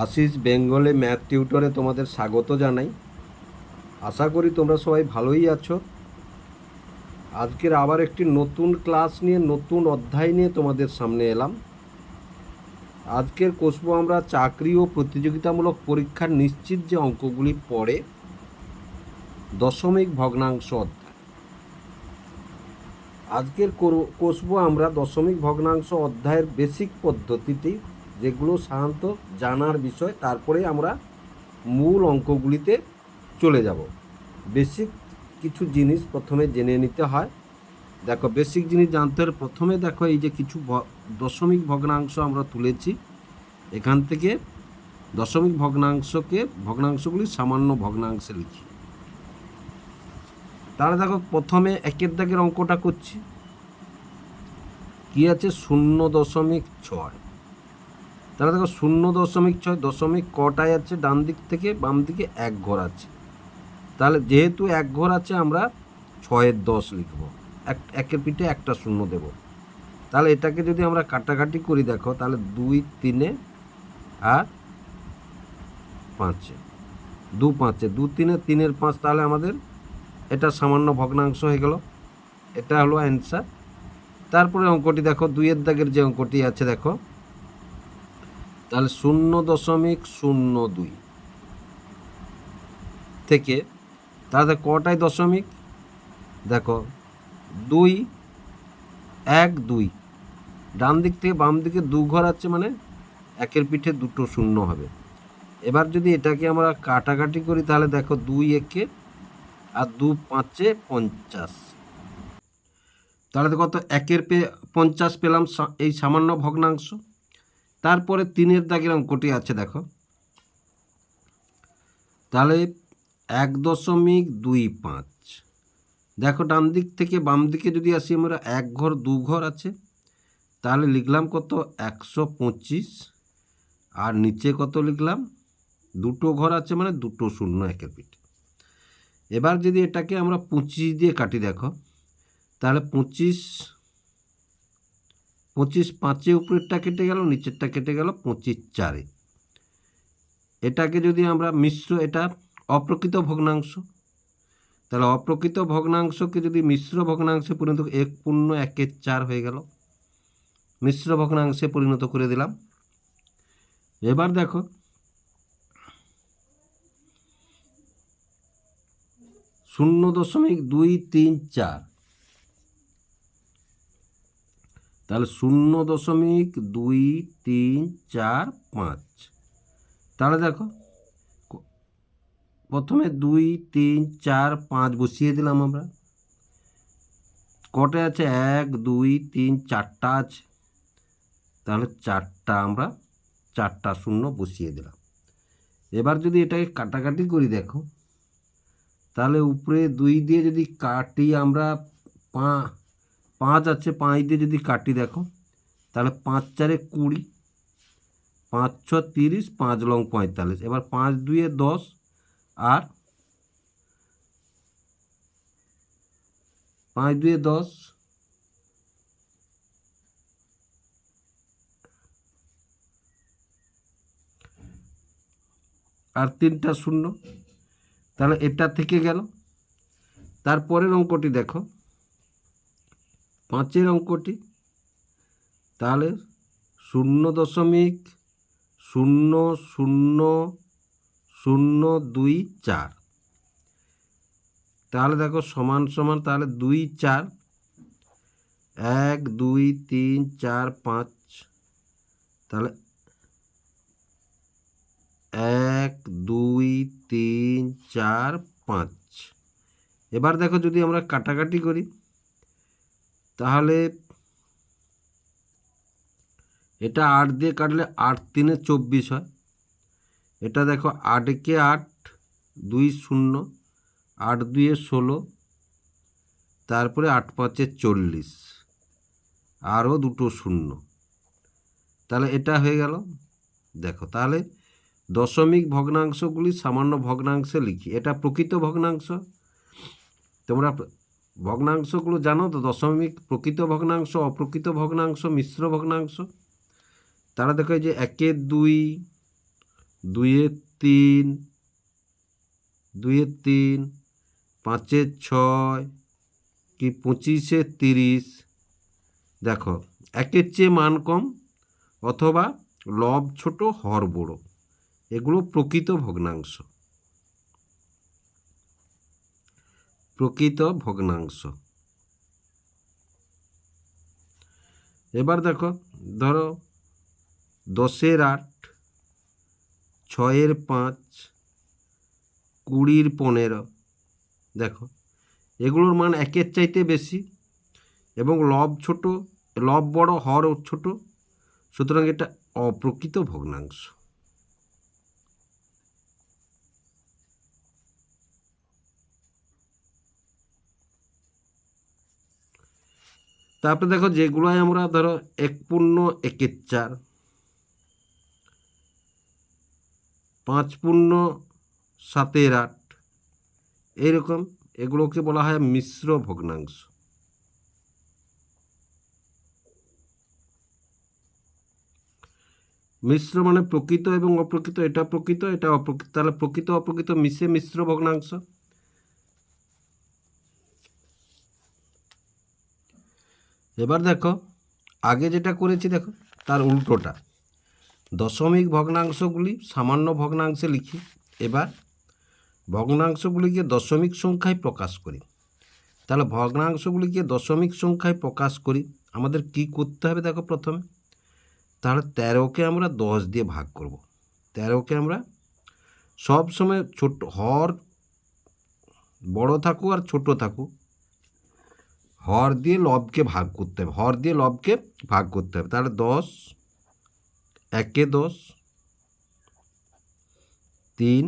আশিস বেঙ্গলে ম্যাথ টিউটরে তোমাদের স্বাগত জানাই। আশা করি তোমরা সবাই ভালোই আছো। আজকের আবার একটি নতুন ক্লাস নিয়ে, নতুন অধ্যায় নিয়ে তোমাদের সামনে এলাম। আজকের কষবো আমরা চাকরি ও প্রতিযোগিতামূলক পরীক্ষার নিশ্চিত যে অঙ্কগুলি পড়ে। দশমিক ভগ্নাংশ অধ্যায়। আজকের কষবো আমরা দশমিক ভগ্নাংশ অধ্যায়ের বেসিক পদ্ধতিটি যেগুলো সাধারণত জানার বিষয়, তারপরে আমরা মূল অঙ্কগুলিতে চলে যাব। বেসিক কিছু জিনিস প্রথমে জেনে নিতে হয়। দেখো, বেসিক জিনিস জানতে হলে প্রথমে দেখো এই যে কিছু দশমিক ভগ্নাংশ আমরা তুলেছি। এখান থেকে দশমিক ভগ্নাংশকে ভগ্নাংশগুলি সামান্য ভগ্নাংশে লিখি। তাহলে দেখো, প্রথমে একের দাগের অঙ্কটা করছি। কি আছে? শূন্য দশমিক ছয়। তাহলে দেখো শূন্য দশমিক ছয়, দশমিক কটায় আছে? ডান দিক থেকে বাম দিকে এক ঘর আছে। তাহলে যেহেতু এক ঘর আছে, আমরা ছয়ের দশ লিখব। এক, একের পিঠে একটা শূন্য দেব। তাহলে এটাকে যদি আমরা কাটাকাটি করি, দেখো, তাহলে দুই, তিনে আর পাঁচে। দু পাঁচে, দু তিনে, তিনের পাঁচ, তাহলে আমাদের এটা সামান্য ভগ্নাংশ হয়ে গেল। এটা হলো অ্যান্সার তারপরে অঙ্কটি দেখো, দুইয়ের দাগের যে অঙ্কটি আছে, দেখো তাহলে শূন্য দশমিক শূন্য দুই থেকে তাহলে কটায় দশমিক? দেখো, দুই, এক, দুই। ডান দিক থেকে বাম দিকে দু ঘর আছে মানে একের পিঠে দুটো শূন্য হবে। এবার যদি এটাকে আমরা কাটাকাটি করি, তাহলে দেখো দুই একে আর দু পাঁচে পঞ্চাশ। তাহলে কত একের পে, পঞ্চাশ পেলাম এই সামান্য ভগ্নাংশ। তারপরে তিনের দাগ দাগের অঙ্কটি আছে, দেখো। তাহলে এক দশমিক দুই পাঁচ। দেখো, ডান দিক থেকে বাম দিকে যদি আসি আমরা, এক ঘর, দু ঘর আছে। তাহলে লিখলাম কত? একশো পঁচিশ। আর নিচে কত লিখলাম? দুটো ঘর আছে মানে দুটো শূন্য একের পিঠে। এবার যদি এটাকে আমরা পঁচিশ দিয়ে কাটি, দেখো। তাহলে পঁচিশ পঁচিশ পাঁচে উপরেরটা কেটে গেল, নিচেরটা কেটে গেল, পঁচিশ চারে। এটাকে যদি আমরা মিশ্র, এটা অপ্রকৃত ভগ্নাংশ। তাহলে অপ্রকৃত ভগ্নাংশকে যদি মিশ্র ভগ্নাংশে পরিণত এক পূর্ণ একের চার হয়ে গেল। মিশ্র ভগ্নাংশে পরিণত করে দিলাম। এবার দেখো, শূন্য দশমিক দুই তিন চার। তাহলে শূন্য দশমিক দুই, তিন, চার, পাঁচ। তাহলে দেখো প্রথমে দুই, তিন, চার, পাঁচ বসিয়ে দিলাম আমরা। কটে আছে? এক, দুই, তিন, চারটা আছে। তাহলে চারটা আমরা, চারটা শূন্য বসিয়ে দিলাম। এবার যদি এটাকে কাটাকাটি করি দেখো, তাহলে উপরে দুই দিয়ে যদি কাটি আমরা পা পাঁচ আছে, পাঁচ দিয়ে যদি কাটি দেখো, তাহলে পাঁচ চারে কুড়ি, পাঁচ ছ তিরিশ, পাঁচ লং পঁয়তাল্লিশ। এবার পাঁচ দুয়ে দশ আর পাঁচ দুয়ে দশ, আর তিনটা শূন্য, তাহলে এটা থেকে গেল। তারপরের অঙ্কটি দেখো। পাঁচের অঙ্কটি। তাহলে শূন্য দশমিক শূন্য শূন্য শূন্য দুই চার। তাহলে দেখো সমান সমান তাহলে দুই চার। এক, দুই, তিন, চার, পাঁচ। তাহলে এক, দুই, তিন, চার, পাঁচ। এবার দেখো যদি আমরা কাটাকাটি করি তাহলে এটা আট দিয়ে কাটলে আট তিনে চব্বিশ হয়। এটা দেখো আটকে আট, দুই শূন্য, আট দুয়ে ষোলো, তারপরে আট পাঁচে চল্লিশ, আরও দুটো শূন্য। তাহলে এটা হয়ে গেল। দেখো তাহলে দশমিক ভগ্নাংশগুলি সামান্য ভগ্নাংশে লিখি। এটা প্রকৃত ভগ্নাংশ। তোমরা ভগ্নাংশগুলো জানো তো? দশমিক, প্রকৃত ভগ্নাংশ, অপ্রকৃত ভগ্নাংশ, মিশ্র ভগ্নাংশ। তারা দেখো যে একের দুই, দুইয়ে তিন দুইয়ে তিন, পাঁচে ছয়, কি পঁচিশে তিরিশ। দেখো, একের চেয়ে মান কম অথবা লব ছোট, হর বড়। এগুলো প্রকৃত ভগ্নাংশ। প্রকৃত ভগ্নাংশ। এবার দেখো, ধরো দশের আট, ছয়ের পাঁচ, কুড়ির পনেরো। দেখো, এগুলোর মান একের চাইতে বেশি এবং লব ছোট, লব বড় হর ছোট। সুতরাং এটা অপ্রকৃত ভগ্নাংশ। তারপরে দেখো যেগুলোয় আমরা ধরো এক পূর্ণ একের চার, পাঁচ পূর্ণ সাতের আট, এইরকম এগুলোকে বলা হয় মিশ্র ভগ্নাংশ। মিশ্র মানে প্রকৃত এবং অপ্রকৃত, এটা প্রকৃত, এটা অপ্রকৃত, তাহলে প্রকৃত, অপ্রকৃত মিশে মিশ্র ভগ্নাংশ। এবার দেখো, আগে যেটা করেছি দেখো, তার উল্টোটা। দশমিক ভগ্নাংশগুলি সামান্য ভগ্নাংশে লিখি। এবার ভগ্নাংশগুলিকে দশমিক সংখ্যায় প্রকাশ করি। তাহলে ভগ্নাংশগুলিকে দশমিক সংখ্যায় প্রকাশ করি, আমাদের কি করতে হবে দেখো প্রথমে? তাহলে তেরোকে আমরা দশ দিয়ে ভাগ করব। তেরোকে আমরা সব সময় ছোট, হর বড় থাকুক আর ছোট থাকুক। হর দিয়ে লবকে ভাগ করতে হবে, হর দিয়ে লবকে ভাগ করতে হবে, তাহলে দশ, একে দশ, তিন,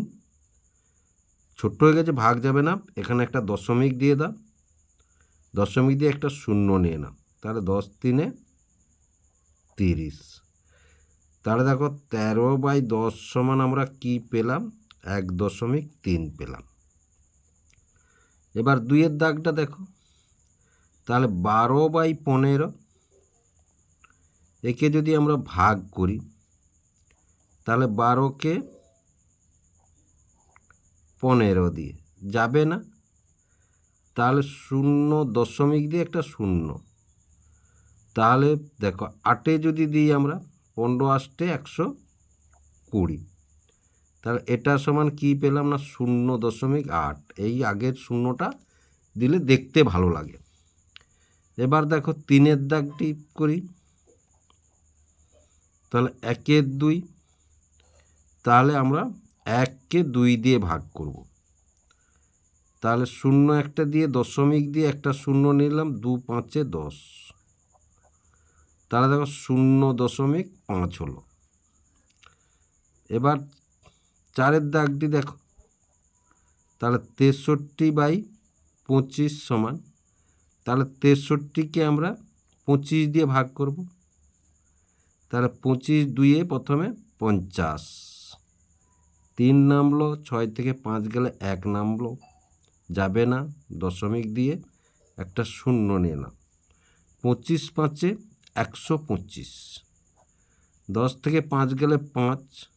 ছোট্ট হয়ে গেছে, ভাগ যাবে না, এখানে একটা দশমিক দিয়ে দাও, দশমিক দিয়ে একটা শূন্য নিয়ে নাও, তাহলে দশ তিনে তিরিশ, তাহলে দেখো তেরো বাই দশ সমান আমরা কি পেলাম, এক দশমিক তিন পেলাম, এবার দুইয়ের দাগটা দেখো তাহলে বারো বাই পনেরো একে যদি আমরা ভাগ করি, তাহলে বারোকে পনেরো দিয়ে, যাবে না? তাহলে শূন্য দশমিক দিয়ে একটা শূন্য। তাহলে দেখো, আটে যদি দিই আমরা, পনেরো আষ্টে একশো কুড়ি। তাহলে এটা সমান কি পেলাম না? শূন্য দশমিক আট। এই আগের শূন্যটা দিলে দেখতে ভালো লাগে। এবার দেখো তিনের দাগটি করি। তাহলে একের দুই, তাহলে আমরা এককে দুই দিয়ে ভাগ করব। তাহলে শূন্য একটা দিয়ে দশমিক দিয়ে একটা শূন্য নিলাম, দু পাঁচে দশ। তাহলে দেখো শূন্য দশমিক পাঁচ হলো। এবার চারের দাগটি দেখো। তাহলে তেষট্টি বাই পঁচিশ সমান তাহলে তেষট্টিকে আমরা পঁচিশ দিয়ে ভাগ করব। তাহলে পঁচিশ দুইয়ে প্রথমে পঞ্চাশ। তিন নামলো, ছয় থেকে পাঁচ গেলে এক নামলো। যাবে না, দশমিক দিয়ে একটা শূন্য নিয়ে নাও। পঁচিশ পাঁচে একশো পঁচিশ। দশ থেকে পাঁচ গেলে পাঁচ।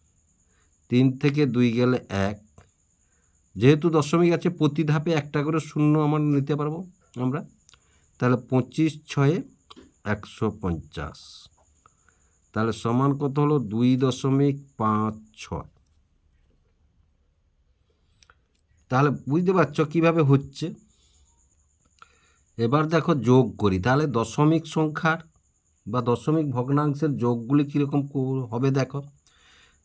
তিন থেকে দুই গেলে এক। যেহেতু দশমিক আছে, প্রতি ধাপে একটা করে শূন্য আমার নিতে পারব আমরা। তাহলে পঁচিশ ছয়ে একশো পঞ্চাশ। তাহলে সমান কত হলো? দুই দশমিক পাঁচ ছয়। তাহলে বুঝতে পারছ কীভাবে হচ্ছে? এবার দেখো যোগ করি। তাহলে দশমিক সংখ্যার বা দশমিক ভগ্নাংশের যোগগুলি কীরকম হবে দেখো।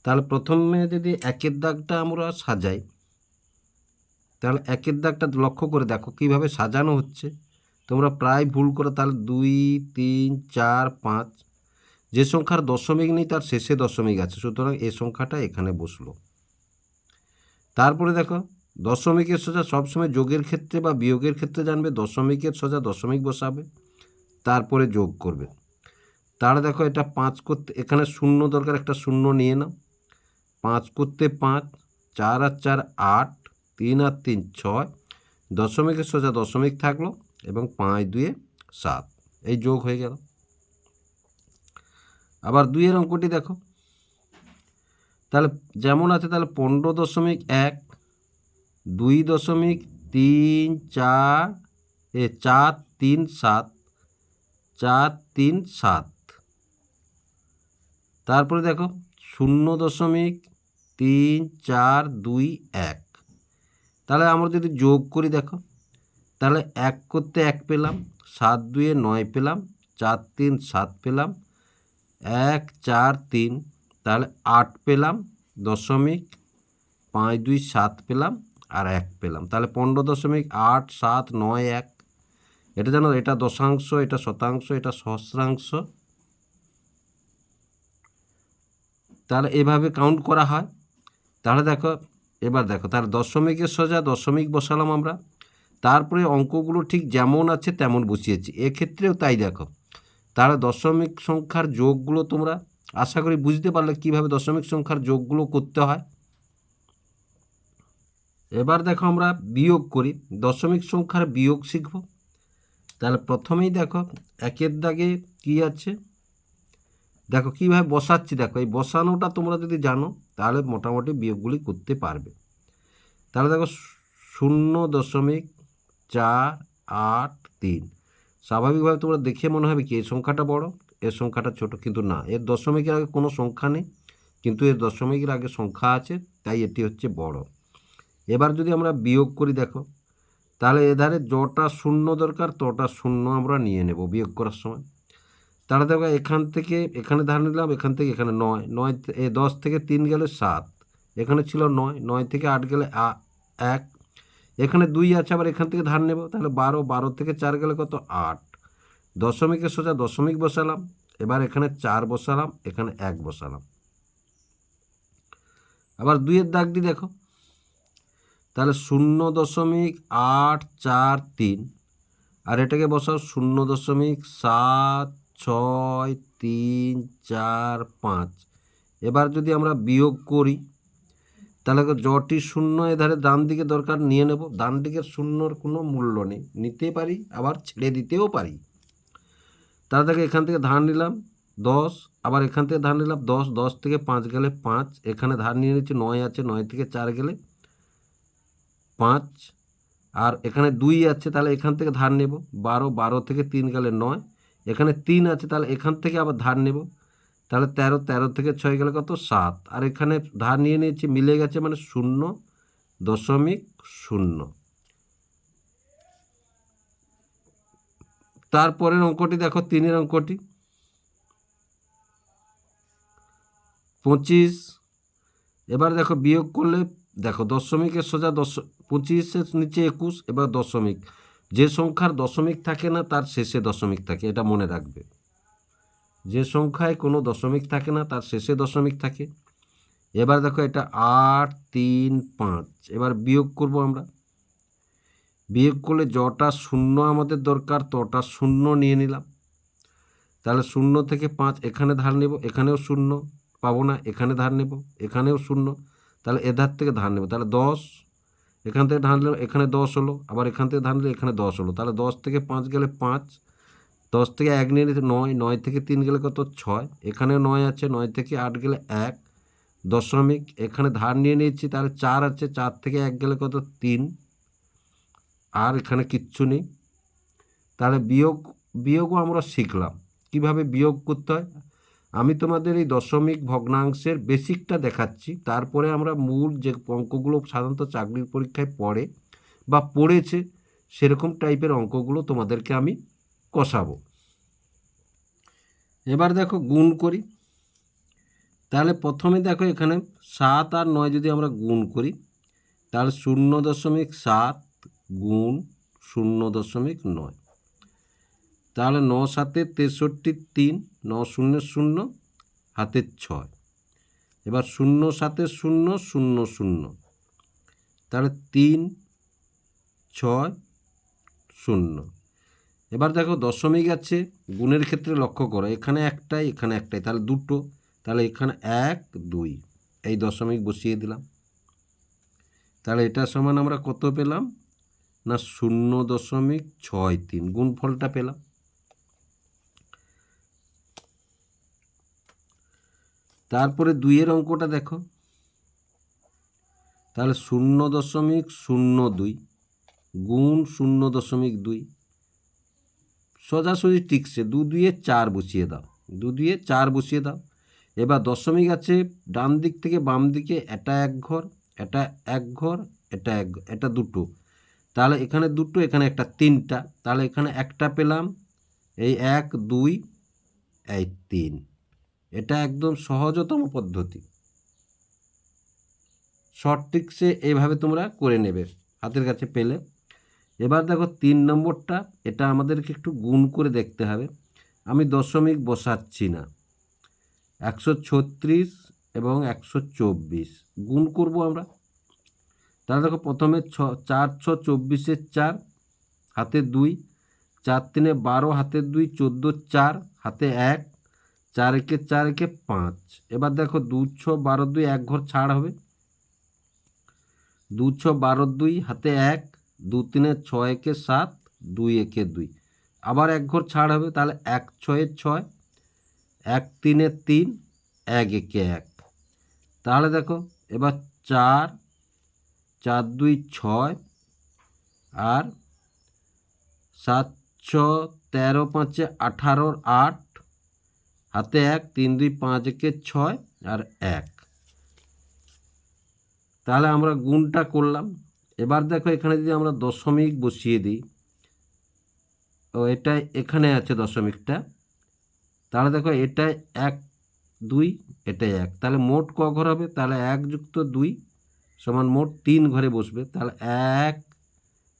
তাহলে প্রথমে যদি একের দাগটা আমরা সাজাই, তাহলে একের দাগটা লক্ষ্য করে দেখো কীভাবে সাজানো হচ্ছে। তোমরা প্রায় ভুল করে, তাহলে দুই, তিন, চার, পাঁচ। যে সংখ্যার দশমিক নেই, তার শেষে দশমিক আছে। সুতরাং এ সংখ্যাটা এখানে বসল। তারপরে দেখো, দশমিকের সোজা সবসময় যোগের ক্ষেত্রে বা বিয়োগের ক্ষেত্রে জানবে, দশমিকের সোজা দশমিক বসাবে, তারপরে যোগ করবে। তার দেখো, এটা পাঁচ করতে, এখানে শূন্য দরকার, একটা শূন্য নিয়ে নাও। পাঁচ করতে পাঁচ, চার আর চার আট, তিন আর তিন ছয়। দশমিকের সোজা দশমিক থাকল এবং পাঁচ দুয়ে সাত। এই যোগ হয়ে গেল। আবার দুইয়ের অঙ্কটি দেখো। তাহলে যেমন আছে তাহলে পনেরো দশমিক এক, দুই দশমিক তিন চার, এ চার তিন সাত, চার তিন সাত। তারপরে দেখো, শূন্য দশমিক তিন চার দুই এক। তাহলে আমরা যদি যোগ করি দেখো তাহলে এক করতে এক পেলাম, সাত দুয়ে নয় পেলাম, চার তিন সাত পেলাম, এক চার তিন, তাহলে আট পেলাম, দশমিক পাঁচ দুই সাত পেলাম আর এক পেলাম। তাহলে পনেরো দশমিক আট সাত নয় এক, এটা জানো, এটা দশাংশ, এটা শতাংশ, এটা সহস্রাংশ। তাহলে এভাবে কাউন্ট করা হয়। তাহলে দেখো, এবার দেখো, তাহলে দশমিকের সোজা দশমিক বসালাম আমরা। তারপরে অঙ্কগুলো ঠিক যেমন আছে তেমন বসিয়েছি। এক্ষেত্রেও তাই দেখো। তাহলে দশমিক সংখ্যার যোগগুলো তোমরা আশা করি বুঝতে পারলে কীভাবে দশমিক সংখ্যার যোগগুলো করতে হয়। এবার দেখো আমরা বিয়োগ করি। দশমিক সংখ্যার বিয়োগ শিখব। তাহলে প্রথমেই দেখো একের দাগে কি আছে? দেখো কীভাবে বসাচ্ছি দেখো, এই বসানোটা তোমরা যদি জানো তাহলে মোটামুটি বিয়োগগুলি করতে পারবে। তাহলে দেখো শূন্য দশমিক চার, আট, তিন। স্বাভাবিকভাবে তোমরা দেখে মনে হবে কি, এই সংখ্যাটা বড়, এর সংখ্যাটা ছোট কিন্তু না। এর দশমিকের আগে কোনো সংখ্যা নেই, কিন্তু এর দশমিকের আগে সংখ্যা আছে, তাই এটি হচ্ছে বড়। এবার যদি আমরা বিয়োগ করি দেখো, তাহলে এধারে যটা শূন্য দরকার, তটা শূন্য আমরা নিয়ে নেব বিয়োগ করার সময়। তাহলে দেখো এখান থেকে, এখানে ধার নিলাম, এখান থেকে এখানে নয় নয় এ দশ থেকে তিন গেলে সাত, এখানে ছিল নয় নয় থেকে আট গেলে এক এখানে দুই আছে, আবার এখান থেকে ধার নেব। তাহলে বারো বারো থেকে চার গেলে কত? আট। দশমিকের সোজা দশমিক বসালাম, এবার এখানে চার বসালাম, এখানে এক বসালাম। আবার দুইয়ের দাগটি দেখো। তাহলে শূন্য দশমিক আট চার তিন, আর এটাকে বসাও শূন্য দশমিক সাত, ছয়, তিন, চার, পাঁচ। এবার যদি আমরা বিয়োগ করি তাহলে জটি শূন্য এধারে ডান দিকে দরকার নিয়ে নেব। ডান দিকের শূন্যর কোনো মূল্য নেই। নিতে পারি, আবার ছেড়ে দিতেও পারি। তাহলে দেখো, এখান থেকে ধার নিলাম দশ, আবার এখান থেকে ধার নিলাম দশ। দশ থেকে পাঁচ গেলে পাঁচ। এখানে ধার নিয়ে নিচ্ছি নয় আছে, নয় থেকে চার গেলে পাঁচ। আর এখানে দুই আছে, তাহলে এখান থেকে ধার নেব। বারো বারো থেকে তিন গেলে নয়। এখানে তিন আছে, তাহলে এখান থেকে আবার ধার নেব। তাহলে তেরো তেরো থেকে ছয় গেলে কত? সাত। আর এখানে ধার নিয়ে নিয়েছি, মিলে গেছে মানে শূন্য দশমিক শূন্য। তারপরের অঙ্কটি দেখো, তিনের অঙ্কটি। পঁচিশ, এবার দেখো বিয়োগ করলে, দেখো দশমিকের সোজা দশ, পঁচিশের নিচে একুশ, এবার দশমিক। যে সংখ্যার দশমিক থাকে না, তার শেষে দশমিক থাকে, এটা মনে রাখবে। যে সংখ্যায় কোনো দশমিক থাকে না, তার শেষে দশমিক থাকে। এবার দেখো এটা আট, তিন, পাঁচ। এবার বিয়োগ করব আমরা। বিয়োগ করলে যটা শূন্য আমাদের দরকার, তটা শূন্য নিয়ে নিলাম। তাহলে শূন্য থেকে পাঁচ এখানে ধার নেব, এখানেও শূন্য পাবো না, এখানে ধার নেব, এখানেও শূন্য। তাহলে এধার থেকে ধার নেব, তাহলে দশ, এখান থেকে ধার নিলাম, এখানে দশ হলো, আবার এখান থেকে ধার নিলে এখানে দশ হলো। তাহলে দশ থেকে পাঁচ গেলে পাঁচ দশ থেকে এক নিয়ে নয় নয় থেকে তিন গেলে কত? ছয়। এখানে নয় আছে, নয় থেকে আট গেলে এক। দশমিক, এখানে ধার নিয়ে নিয়েছি, তাহলে চার আছে, চার থেকে এক গেলে কত? তিন। আর এখানে কিচ্ছু নেই। তাহলে বিয়োগ, বিয়োগও আমরা শিখলাম। কীভাবে বিয়োগ করতে হয়? আমি তোমাদের এই দশমিক ভগ্নাংশের বেসিকটা দেখাচ্ছি। তারপরে আমরা মূল যে অঙ্কগুলো সাধারণত চাকরির পরীক্ষায় পড়ে বা পড়েছে, সেরকম টাইপের অঙ্কগুলো তোমাদেরকে আমি কষাবো। এবার দেখো গুণ করি। তাহলে প্রথমে দেখো এখানে সাত আর নয় যদি আমরা গুণ করি, তাহলে শূন্য দশমিক সাত গুণ শূন্য দশমিক নয়। তাহলে ন সাতে তেষট্টি তিন, ন শূন্য শূন্য হাতের ছয়। এবার শূন্য সাতে শূন্য শূন্য শূন্য। তাহলে তিন, ছয়, শূন্য। এবার দেখো দশমিক আছে, গুণের ক্ষেত্রে লক্ষ্য করো, এখানে একটাই এখানে একটাই, তাহলে দুটো, তাহলে এখানে এক, দুই, এই দশমিক বসিয়ে দিলাম। তাহলে এটা সমান আমরা কত পেলাম? না, শূন্য দশমিক ছয় তিন, গুণফলটা পেলাম। তারপরে দুইয়ের অঙ্কটা দেখো। তাহলে শূন্য দশমিক শূন্য দুই, গুণ শূন্য দশমিক দুই সোজাসুজি টিকছে, দু দুয়ে চার বসিয়ে দাও, দু দুয়ে চার বসিয়ে দাও। এবার দশমিক আছে ডান দিক থেকে বাম দিকে, এটা এক ঘর, এটা এক ঘর, এটা এক এটা দুটো। তাহলে এখানে দুটো, এখানে একটা তিনটা, তাহলে এখানে একটা পেলাম, এই এক, দুই, এই তিন। এটা একদম সহজতম পদ্ধতি। শর্ট ট্রিক্সে এইভাবে তোমরা করে নেবে, হাতের কাছে পেলে। এবার দেখো তিন নম্বরটা, এটা আমাদেরকে একটু গুণ করে দেখতে হবে। আমি দশমিক বসাচ্ছি না। একশো ছত্রিশ এবং একশো চব্বিশ, গুণ করব আমরা। তাহলে দেখো প্রথমে ছ, চার, ছ, চব্বিশের চার, হাতে দুই, চার তিনে বারো, হাতে দুই, চোদ্দ, চার, হাতে এক, চার একে চার একে পাঁচ। এবার দেখো দু, ছ, বারো, দুই, এক ঘর ছাড় হবে। দু, ছ, বারো, দুই, হাতে এক দু তিনে ছয় একে সাত, দুই একে দুই। আবার এক ঘর ছাড় হবে, তাহলে এক ছয়ে ছয়, এক তিনে তিন, এক একে এক। তাহলে দেখো, এবার চার চার, দুই, ছয়, আর সাত, ছ, তেরো, পাঁচে আঠারোর আট, হাতে এক, তিন, দুই পাঁচ একে ছয়, আর এক। তাহলে আমরা গুণটা করলাম এবার দেখো এখানে যদি আমরা দশমিক বসিয়ে দিই, ও এটা এখানে আছে দশমিকটা। তাহলে দেখো এটাই এক, দুই, এটাই এক। তাহলে মোট ক ঘর হবে? তাহলে এক যুক্ত দুই সমান মোট তিন ঘরে বসবে। তাহলে এক,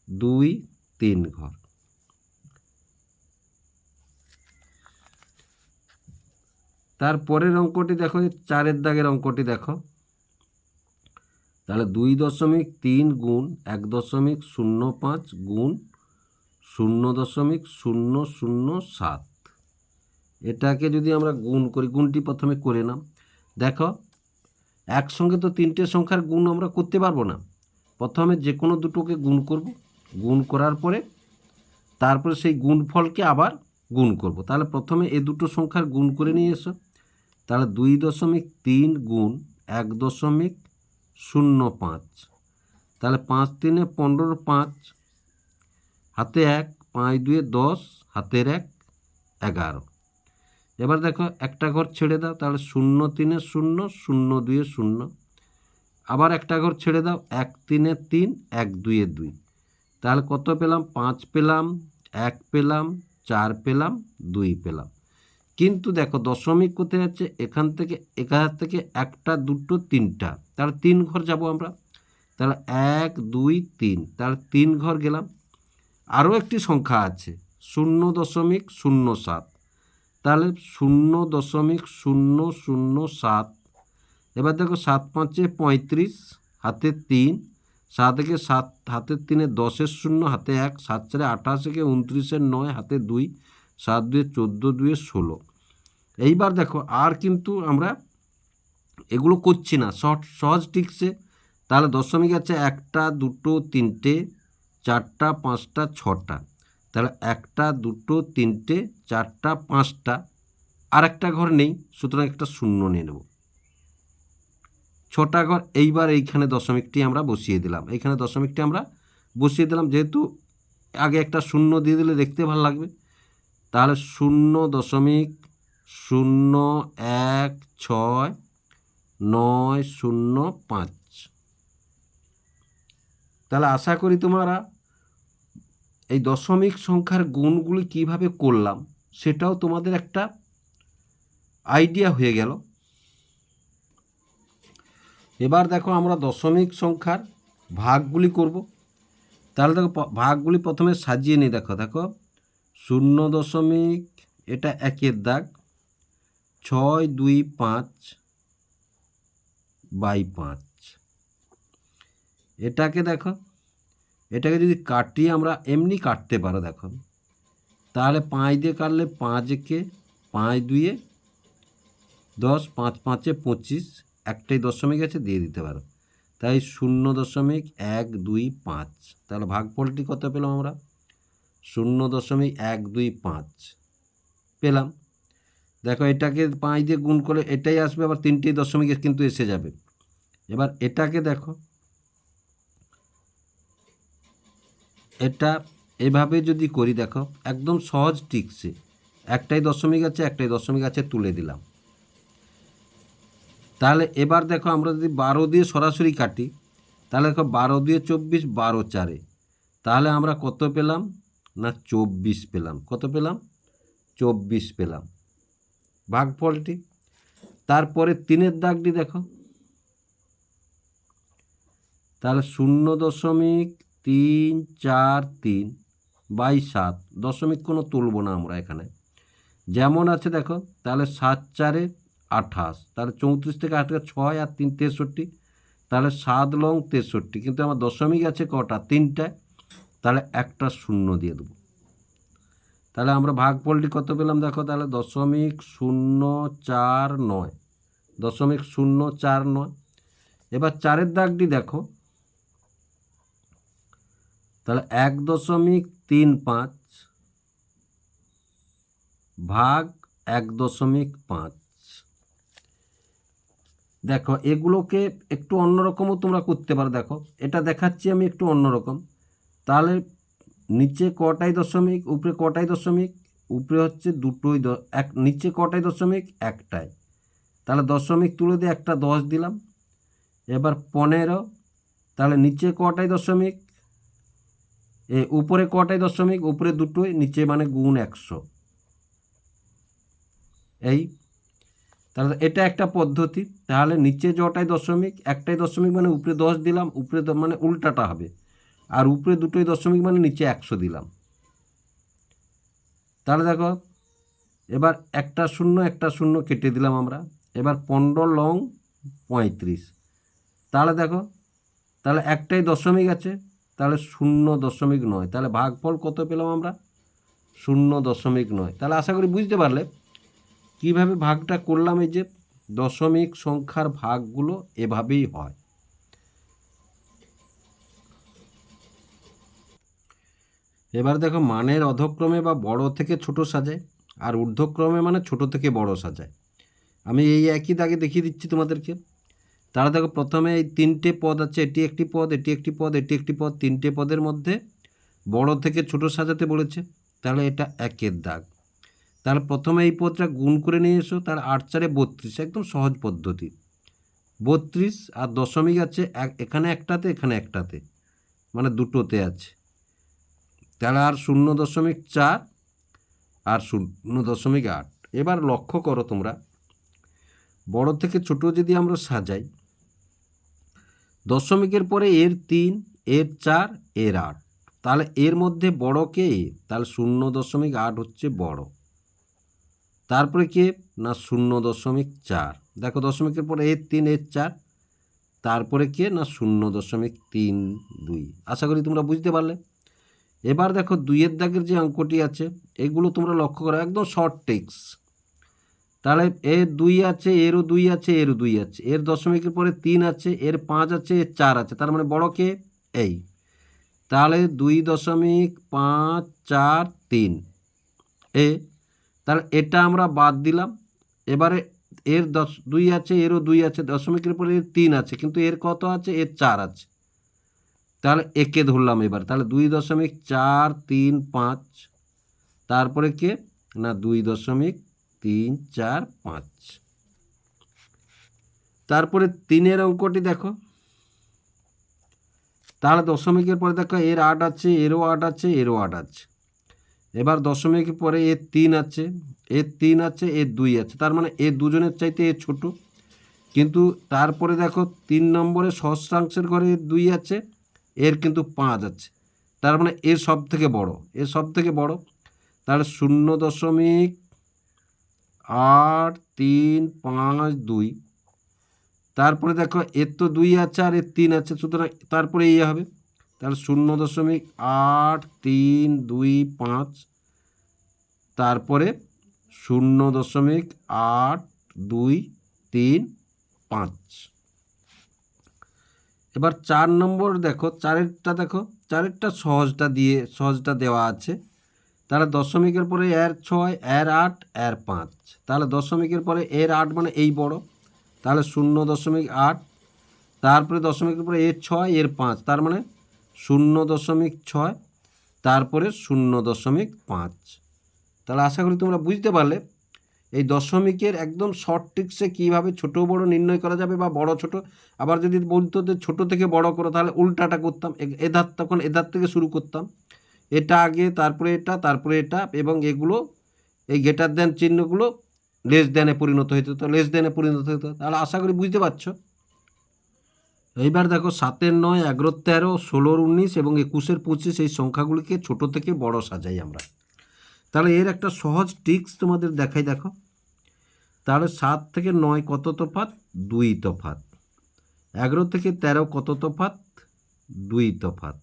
দুই, তিন ঘর। তারপরের অঙ্কটি দেখো চারের দাগের অঙ্কটি দেখো। তাহলে দুই দশমিক তিন গুণ এক দশমিক শূন্য পাঁচ গুণ শূন্য দশমিক শূন্য শূন্য সাত। এটাকে যদি আমরা গুণ করি, গুণটি প্রথমে করে নাম দেখো, একসঙ্গে তো তিনটে সংখ্যার গুণ আমরা করতে পারব না। প্রথমে যে কোনো দুটোকে গুণ করব। গুণ করার পরে তারপরে সেই গুণফলকে আবার গুণ করব। তাহলে প্রথমে এ দুটো সংখ্যার গুণ করে নিয়ে এসো। তাহলে দুই দশমিক তিন গুণ এক দশমিক শূন্য পাঁচ। তাহলে পাঁচ তিনে পনেরো পাঁচ, হাতে এক, পাঁচ দুয়ে দশ, হাতের এক, এগারো। এবার দেখো একটা ঘর ছেড়ে দাও, তাহলে শূন্য তিনে শূন্য শূন্য দুয়ে শূন্য। আবার একটা ঘর ছেড়ে দাও, এক তিনে তিন, এক দুয়ে দুই। তাহলে কত পেলাম? পাঁচ পেলাম, এক পেলাম, চার পেলাম, দুই পেলাম। কিন্তু দেখো দশমিক কোথায় আছে এখান থেকে এখান থেকে একটা, দুটো, তিনটা। তাহলে তিন ঘর যাব আমরা। তাহলে এক, দুই, তিন। তাহলে তিন ঘর গেলাম। আরও একটি সংখ্যা আছে। শূন্য দশমিক শূন্য সাত। তাহলে শূন্য দশমিক শূন্য শূন্য সাত। এবার দেখো সাত পাঁচে পঁয়ত্রিশ, হাতে তিন। সাত থেকে সাত হাতের তিনে দশের শূন্য, হাতে এক। সাত চারে আঠাশ থেকে উনত্রিশের নয়, হাতে দুই। সাত দুয়ে চোদ্দ দুয়ে ষোলো। এইবার দেখো, আর কিন্তু আমরা এগুলো করছি না। সহজ সহজ টিকছে তাহলে দশমিক আছে একটা, দুটো, তিনটে, চারটা, পাঁচটা, ছটা। তাহলে একটা, দুটো, তিনটে, চারটা, পাঁচটা আর একটা ঘর নেই, সুতরাং একটা শূন্য নিয়ে নেব। ছটা ঘর, এইবার এইখানে দশমিকটি আমরা বসিয়ে দিলাম। এইখানে দশমিকটি আমরা বসিয়ে দিলাম, যেহেতু আগে একটা শূন্য দিয়ে দিলে দেখতে ভালো লাগবে। তাহলে শূন্য দশমিক শূন্য এক ছয় নয় শূন্য পাঁচ। তাহলে আশা করি তোমরা এই দশমিক সংখ্যার গুণগুলি কীভাবে করলাম সেটাও তোমাদের একটা আইডিয়া হয়ে গেল। এবার দেখো আমরা দশমিক সংখ্যার ভাগগুলি করব। তাহলে দেখো ভাগগুলি প্রথমে সাজিয়ে নিই দেখো দেখো। শূন্য দশমিক, এটা একের দাগ, ছয় দুই পাঁচ বাই পাঁচ। এটাকে দেখো, এটাকে যদি কাটিয়ে আমরা এমনি কাটতে পারো, দেখো, তাহলে পাঁচ দিয়ে কাটলে পাঁচ একে পাঁচ দুইয়ে দশ, পাঁচ পাঁচে পঁচিশ, একটাই দশমিক আছে, দিয়ে দিতে পারো। তাই শূন্য দশমিক এক দুই পাঁচ, তাহলে ভাগ ভাগফলটি কত পেলাম আমরা? শূন্য দশমিক এক দুই পাঁচ। পেলাম। দেখো এটাকে পাঁচ দিয়ে গুণ করলে এটাই আসবে, আবার তিনটি দশমিক কিন্তু এসে যাবে। এবার এটাকে দেখো। এটা এভাবে যদি করি, দেখো, একদম সহজ টিকছে একটাই দশমিক আছে, একটাই দশমিক আছে, তুলে দিলাম। তাহলে এবার দেখো আমরা যদি বারো দিয়ে সরাসরি কাটি, তাহলে দেখো বারো দিয়ে চব্বিশ, বারো চারে। তাহলে আমরা কত পেলাম? না চব্বিশ পেলাম। কত পেলাম? চব্বিশ পেলাম। ভাগফলটি? তারপরে তিনের দাগটি দেখো। তাহলে শূন্য দশমিক তিন চার তিন বাই সাত। দশমিক কোনো তুলব না আমরা এখানে। যেমন আছে দেখো, তাহলে সাত চারে আঠাশ। তাহলে চৌত্রিশ থেকে আঠাশ ছয় আর তিন তেষট্টি। তাহলে সাত লং তেষট্টি। কিন্তু আমার দশমিক আছে কটা? তিনটায় তাহলে একটা শূন্য দিয়ে দেবো। তাহলে আমরা ভাগফলটি কত পেলাম দেখো? তাহলে দশমিক শূন্য চার নয়। দশমিক শূন্য চার নয়। এবার চারের দাগটি দেখো। তাহলে এক দশমিক তিন পাঁচ ভাগ এক দশমিক পাঁচ। দেখো, এগুলোকে একটু অন্যরকমও তোমরা করতে পারো। দেখো, এটা দেখাচ্ছি আমি একটু অন্যরকম তাহলে নিচে কটাই দশমিক, উপরে কটাই দশমিক, উপরে হচ্ছে দুটোই এক, নিচে কটাই দশমিক, একটাই। তাহলে দশমিক তুলে দিয়ে একটা দশ দিলাম। এবার পনেরো, তাহলে নিচে কটাই দশমিক, এ উপরে কটাই দশমিক, উপরে দুটোই, নিচে মানে গুণ একশো। এই, তাহলে এটা একটা পদ্ধতি। তাহলে নিচে যটাই দশমিক, একটাই দশমিক মানে উপরে দশ দিলাম, উপরে মানে উল্টাটা হবে। আর উপরে দুটোই দশমিক মানে নিচে একশো দিলাম। তাহলে দেখো, এবার একটা শূন্য একটা শূন্য কেটে দিলাম আমরা। এবার পনেরো লং পঁয়ত্রিশ। তাহলে দেখো, তাহলে একটাই দশমিক আছে, তাহলে শূন্য দশমিক নয়। তাহলে ভাগফল কত পেলাম আমরা? শূন্য দশমিক নয়। তাহলে আশা করি বুঝতে পারলে কীভাবে ভাগটা করলাম এই যে দশমিক সংখ্যার ভাগগুলো এভাবেই হয়। এবার দেখো মানের অধক্রমে বা বড় থেকে ছোট সাজায়, আর ঊর্ধ্বক্রমে মানে ছোট থেকে বড় সাজায়। আমি এই একই দাগে দেখিয়ে দিচ্ছি তোমাদেরকে। তাহলে দেখো প্রথমে এই তিনটে পদ আছে, এটি একটি পদ, এটি একটি পদ, এটি একটি পদ, তিনটে পদের মধ্যে বড় থেকে ছোট সাজাতে বলেছে। তাহলে এটা একের দাগ। তাহলে প্রথমে এই পদটা গুণ করে নিয়ে এসো, তার আট চারে বত্রিশ, একদম সহজ পদ্ধতি। বত্রিশ আর দশমিক আছে এখানে একটাতে এখানে একটাতে মানে দুটোতে আছে। তাহলে আর শূন্য দশমিক চার আর শূন্য দশমিক আট? এবার লক্ষ্য করো তোমরা। বড় থেকে ছোট যদি আমরা সাজাই, দশমিকের পরে এর তিন, এর চার, এর আট। তাহলে এর মধ্যে বড় কে? তাহলে শূন্য দশমিক আট হচ্ছে বড়। তারপরে কে? না, শূন্য দশমিক চার। দেখো দশমিকের পরে এর তিন, এর চার। তারপরে কে? না, শূন্য দশমিক তিন, দুই। আশা করি তোমরা বুঝতে পারলে। এবার দেখো দুইয়ের দাগের যে অঙ্কটি আছে, এগুলো তোমরা লক্ষ্য করো, একদম শর্ট টেক্স তাহলে এর দুই আছে, এরও দুই আছে, এরও দুই আছে। এর দশমিকের পরে তিন আছে, এর পাঁচ আছে, এর চার আছে। তার মানে বড় কে? এই। তাহলে দুই দশমিক পাঁচ চার তিন। এ। তাহলে এটা আমরা বাদ দিলাম। এবারে এর দশ, দুই আছে, এরও দুই আছে, দশমিকের পরে এর তিন আছে, কিন্তু এর কত আছে? এর চার আছে। তাহলে একে ধরলাম এবার। তাহলে দুই দশমিক চার তিন পাঁচ, তারপরে কে? না, দুই দশমিক তিন চার পাঁচ। তারপরে তিনের অঙ্কটি দেখো। তাহলে দশমিকের পরে দেখো এর আট আছে, এরও আট আছে, এরও আট আছে। এবার দশমিকের পরে এর তিন আছে এর তিন আছে এর দুই আছে। তার মানে এর দুজনের চাইতে এর ছোট। কিন্তু তারপরে দেখো তিন নম্বরে সহস্রাংশের ঘরে দুই আছে এর কিন্তু পাঁচ আছে। তার মানে এর সব থেকে বড়, এর সব থেকে বড় তাহলে শূন্য দশমিক আট তিন পাঁচ দুই। তারপরে দেখো, এর তো দুই আছে আর এর তিন আছে, সুতরাং তারপরে এই হবে। তাহলে শূন্য দশমিক আট তিন দুই পাঁচ। তারপরে শূন্য দশমিক আট দুই তিন পাঁচ। এবার চার নম্বর দেখো, চারেরটা দেখো, চারেরটা সহজটা দিয়ে, সহজটা দেওয়া আছে। তাহলে দশমিকের পরে এর ছয়, এর আট, এর পাঁচ। তাহলে দশমিকের পরে এর আট মানে এই বড়। তাহলে শূন্য দশমিক আট, তারপরে দশমিকের পরে এর ছয়, এর পাঁচ, তার মানে শূন্য দশমিক ছয়, তারপরে শূন্য দশমিক পাঁচ। তাহলে আশা করি তোমরা বুঝতে পারলে। এই দশমিকের একদম শর্ট ট্রিক্সে কীভাবে ছোট বড় নির্ণয় করা যাবে বা বড় ছোট? আবার যদি বলতো যে ছোটো থেকে বড় করো, তাহলে উল্টাটা করতাম এধার তখন এধার থেকে শুরু করতাম। এটা আগে, তারপরে এটা তারপরে এটা, এবং এগুলো, এই গেটার দেন চিহ্নগুলো লেস দেনে পরিণত হতে হতো লেস দেনে পরিণত হতো তাহলে আশা করি বুঝতে পারছ? এইবার দেখো, সাতের নয়, এগারো তেরো, ষোলোর উনিশ এবং একুশের পঁচিশ, এই সংখ্যাগুলিকে ছোট থেকে বড় সাজাই আমরা। তাহলে এর একটা সহজ ট্রিক্স তোমাদের দেখাই, দেখো। তাহলে সাত থেকে নয় কত তফাত দুই তফাত এগারো থেকে তেরো কত তফাত দুই তফাত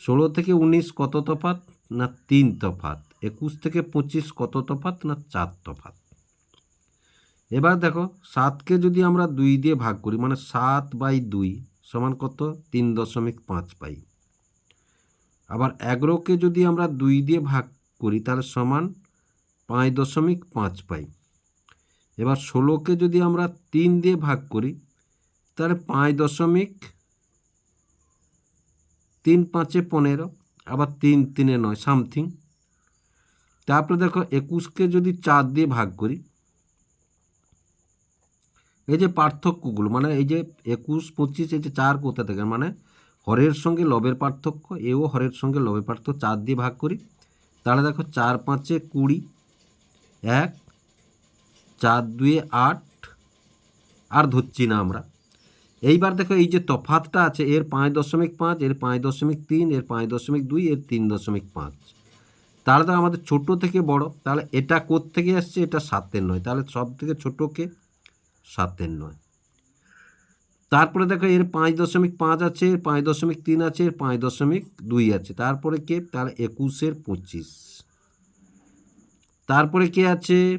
ষোলো থেকে উনিশ কত তফাত না, তিন তফাত একুশ থেকে পঁচিশ কত তফাত না, চার তফাত এবার দেখো, সাতকে যদি আমরা দুই দিয়ে ভাগ করি মানে সাত বাই দুই সমান কত? তিন দশমিক পাঁচ পাই। আবার এগারোকে যদি আমরা দুই দিয়ে ভাগ করি তাহলে সমান পাঁচ দশমিক পাঁচ পাই। এবার ষোলোকে যদি আমরা তিন দিয়ে ভাগ করি, তাহলে পাঁচ দশমিক তিন পাঁচে পনেরো, আবার তিন তিনে নয়, সামথিং। তারপরে দেখো একুশকে যদি চার দিয়ে ভাগ করি, এই যে পার্থক্যগুলো মানে এই যে একুশ, পঁচিশ, এই যে চার কোথা থেকে মানে হরের সঙ্গে লবের পার্থক্য, এও হরের সঙ্গে লবের পার্থক্য, চার দিয়ে ভাগ করি তাহলে দেখো চার পাঁচে কুড়ি, এক, চার দুয়ে আট, আর ধরছি না আমরা। এইবার দেখো এই যে তফাতটা আছে, এর পাঁচ দশমিক পাঁচ, এর পাঁচ দশমিক তিন, এর পাঁচ দশমিক দুই, এর তিন দশমিক পাঁচ। তাহলে তো আমাদের ছোট থেকে বড়, তাহলে এটা থেকে আসছে? এটা সাতের নয়। তাহলে সব থেকে ছোটোকে সাতের নয়। তারপরে দেখো এর পাঁচ দশমিক পাঁচ আছে, এর পাঁচ দশমিক তিন আছে, এর পাঁচ দশমিক দুই আছে। তারপরে কে? তাহলে একুশের পঁচিশ। তারপরে কে আছে?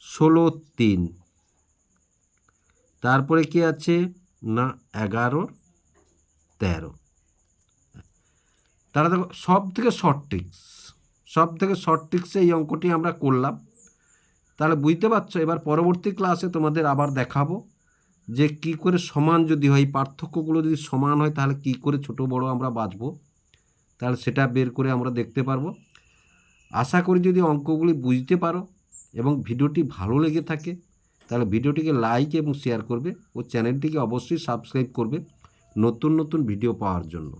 ষোলো তিন। তারপরে কি আছে? না, এগারো, তেরো। তারা দেখো সব থেকে শর্ট ট্রিক্স সব থেকে শর্ট ট্রিক্সে এই অঙ্কটি আমরা করলাম। তাহলে বুঝতে পারছ? এবার পরবর্তী ক্লাসে তোমাদের আবার দেখাবো। যে কি করে সমান যদি হয় পার্থক্যগুলো যদি সমান হয়, তাহলে কি করে ছোট বড় আমরা বাঁচব? তাহলে সেটা বের করে আমরা দেখতে পারব। আশা করি যদি অঙ্কগুলি বুঝতে পারো এবং ভিডিওটি ভালো লেগে থাকে, তাহলে ভিডিওটিকে লাইক এবং শেয়ার করবে ও চ্যানেলটিকে অবশ্যই সাবস্ক্রাইব করবে নতুন নতুন ভিডিও পাওয়ার জন্য।